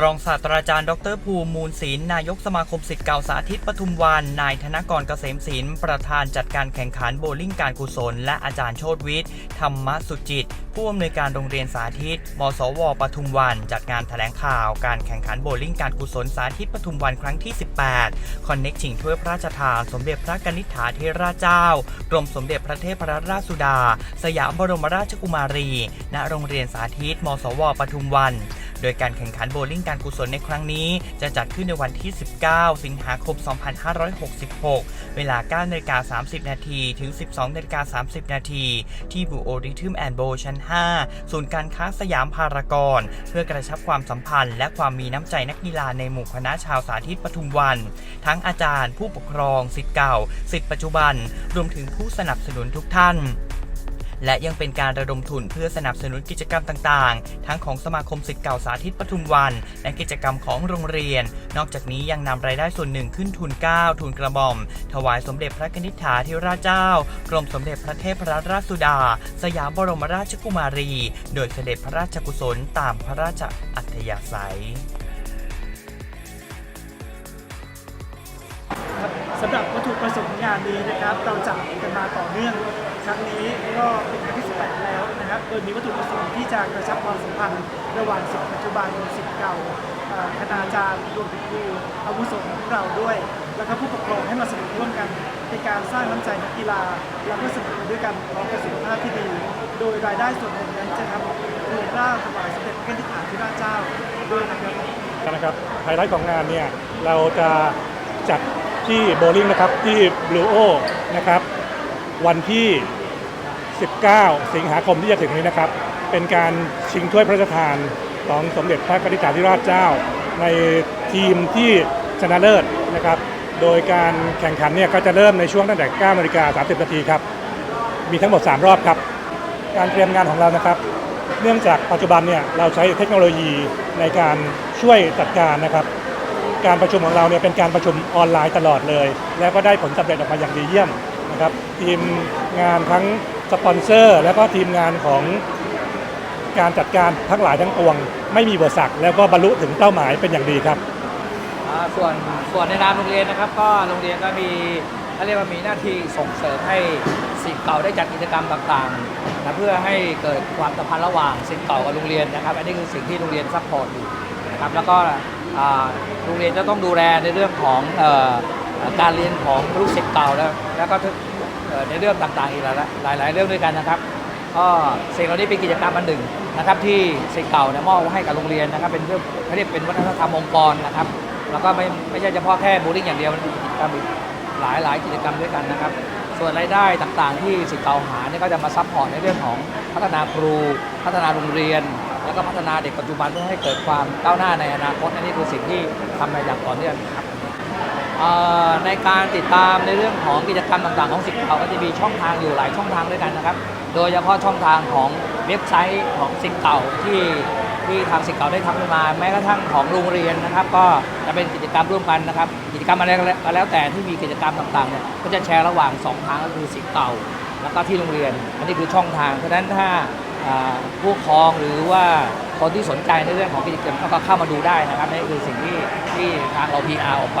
รองศาสตราจารย์ดรภูมิมูลศิลป์นายกสมาคมสิทธิ์เก่าสาธิตปทุมวัน นายธนกรเกษมศิลป์ประธานจัดการแข่งขันโบลิ่งการกุศล และอาจารย์โชติวิทย์ ธรรมสุจิต ผู้อำนวยการโรงเรียนสาธิต มสว ปทุมวัน จัดงานแถลงข่าวการแข่งขันโบลิ่งการกุศลสาธิตปทุมวันครั้งที่ 18 คอนเน็กชิงถ้วยพระราชทาน สมเด็จพระกนิษฐาธิราชเจ้า กรมสมเด็จพระเทพรัตนราชสุดา สยามบรมราชกุมารี ณ โรงเรียนสาธิต มสว ปทุมวัน โดยการแข่งขันโบลิ่งการกุศลในครั้งนี้จะจัดขึ้นในวันที่ 19 สิงหาคม 2566 เวลา 9นาฬิกา30 นาทีถึง 12นาฬิกา30 นาทีที่บูโอริทึมแอนโบชั้น 5 ศูนย์การค้าสยามพารากอนเพื่อกระชับความสัมพันธ์ และความมีน้ำใจนักกีฬาในหมู่คณะชาวสาธิตปทุมวัน ทั้งอาจารย์ ผู้ปกครองสิทธิ์เก่าสิทธิ์ปัจจุบัน รวมถึงผู้สนับสนุนทุกท่าน และยังเป็นการระดมทุนเพื่อสนับสนุนกิจกรรมต่างๆ ทั้งของสมาคมสิทธิ์เก่าสาธิตปทุมวัน และกิจกรรมของโรงเรียน นอกจากนี้ยังนำรายได้ส่วนหนึ่งขึ้นทุนเกล้าทุนกระหม่อม ถวายสมเด็จพระนิษฐาธิราชเจ้า กรมสมเด็จพระเทพรัตนราชสุดา สยามบรมราชกุมารี โดยเสด็จพระราชกุศลตามพระราชอัธยาศัย สำหรับวัตถุประสงค์งานนี้นะครับ เราจัดกันมาต่อเนื่องครั้งนี้ก็เป็นครั้งที่ 18 แล้วนะครับโดยมีวัตถุประสงค์ที่จะกระชับความสัมพันธ์ระหว่างศิษย์ปัจจุบันศิษย์เก่าคณาจารย์รวมถึงครูอาวุโสของเราด้วย แล้วก็ผู้ปกครองให้มาสนุกร่วมกันในการสร้างน้ำใจนักกีฬา แล้วก็สนุกด้วยกันพร้อมกับสุขภาพที่ดี โดยรายได้ส่วนหนึ่งนั้นจะทำเพื่อร่างถวายสมเด็จพระนิธิฐานธิราชเจ้าด้วยนะครับนะครับไฮไลท์ของงานเนี่ยเราจะจัด ที่โบลิ่งนะครับที่บลูโอนะครับวันที่ 19 สิงหาคมที่จะถึงนี้นะครับ เป็นการชิงถ้วยพระราชทานของสมเด็จพระกนิษฐาธิราชเจ้า ในทีมที่ชนะเลิศนะครับ โดยการแข่งขันเนี่ยก็จะเริ่มในช่วงตั้งแต่ 9นาฬิกา30นาทีครับ มีทั้งหมด 3 รอบครับ การเตรียมงานของเรานะครับ เนื่องจากปัจจุบันเนี่ยเราใช้เทคโนโลยีในการช่วยจัดการนะครับ การประชุมของเราเนี่ยเป็นการประชุมออนไลน์ตลอดเลย แล้วก็ได้ผลสำเร็จออกมาอย่างดีเยี่ยมนะครับทีมงานทั้งสปอนเซอร์ แล้วก็ทีมงานของการจัดการทั้งหลายทั้งปวง ไม่มีอุปสรรคแล้วก็บรรลุถึงเป้าหมายเป็นอย่างดีครับส่วนส่วนในนามโรงเรียนนะครับ ก็โรงเรียนก็มีเขาเรียกว่ามีหน้าที่ส่งเสริมให้สิทธิ์เก่าได้จัดกิจกรรมต่างๆนะเพื่อให้เกิดความสัมพันธ์ระหว่างสิทธิ์เก่ากับโรงเรียนนะครับ อันนี้คือสิ่งที่โรงเรียนซัพพอร์ตอยู่นะครับแล้วก็ โรงเรียนจะต้องดูแลในเรื่องของออการเรียนของลูกศิษย์เก่าแล้วแล้วก็ในเรื่องต่างๆอีกหลายๆหลายเรื่องด้วยกันนะครับก็สิ่งเหล่านี้เป็นกิจกรรมอันหนึ่งนะครับ ที่สิ่งเก่าเนี่ยมอบให้กับโรงเรียนนะครับ เป็นเรื่องเขาเรียกเป็นวัฒนธรรมองค์กรนะครับ แล้วก็ไม่ไม่ใช่เฉพาะแค่บูลลิ่งอย่างเดียวมันมีกิจกรรมอีกหลายหลายกิจกรรมด้วยกันนะครับ ส่วนรายได้ต่างๆ ที่สิ่งเก่าหาเนี่ยก็จะมาซัพพอร์ตในเรื่องของพัฒนาครู พัฒนาโรงเรียน ก็พัฒนาเด็กปัจจุบันเพื่อให้เกิดความก้าวหน้าในอนาคตอันนี้คือสิ่งที่ทำมาอย่างต่อเนื่องครับในการติดตามในเรื่องของกิจกรรมต่างๆของสิทธิ์เก่าก็จะมีช่องทางอยู่หลายช่องทางด้วยกันนะครับ โดยเฉพาะช่องทางของเว็บไซต์ของสิทธิ์เก่าที่ที่ทางสิทธิ์เก่าได้ทำขึ้นมา แม้กระทั่งของโรงเรียนนะครับ ก็จะเป็นกิจกรรมร่วมกันนะครับ กิจกรรมอะไรก็แล้วแต่ที่มีกิจกรรมต่างๆเนี่ยก็จะแชร์ระหว่างสองทางก็คือสิทธิ์เก่า แล้วก็ที่โรงเรียน อันนี้คือช่องทางเพราะฉะนั้นถ้า ผู้ครองหรือว่าคนที่สนใจในเรื่องของกิจกรรมก็เข้ามาดูได้นะครับนี่คือสิ่งที่ที่ทางเรา PR ออกไป